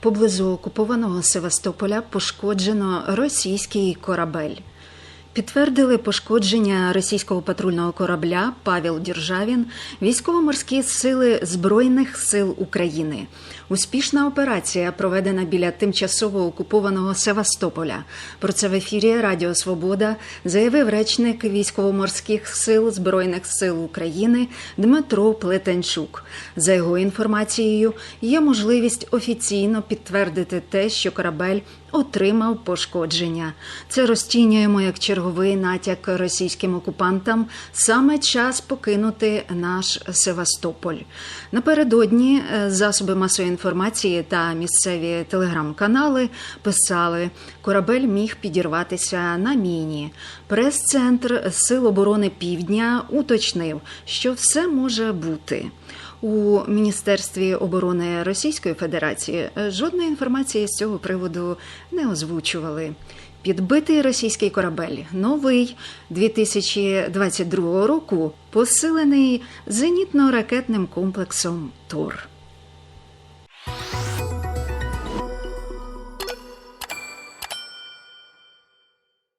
Поблизу окупованого Севастополя пошкоджено російський корабель. Підтвердили пошкодження російського патрульного корабля Павел Діржавін, військово-морські сили Збройних сил України. Успішна операція проведена біля тимчасово окупованого Севастополя. Про це в ефірі Радіо Свобода заявив речник військово-морських сил Збройних сил України Дмитро Плетенчук. За його інформацією, є можливість офіційно підтвердити те, що корабель отримав пошкодження. Це розцінюємо як черговий натяк російським окупантам саме час покинути наш Севастополь. Напередодні е, засоби масової інформації та місцеві телеграм-канали писали, корабель міг підірватися на міні. Прес-центр Сил оборони Півдня уточнив, що все може бути. У Міністерстві оборони Російської Федерації жодної інформації з цього приводу не озвучували. Підбитий російський корабель новий 2022 року, посилений зенітно-ракетним комплексом ТОР.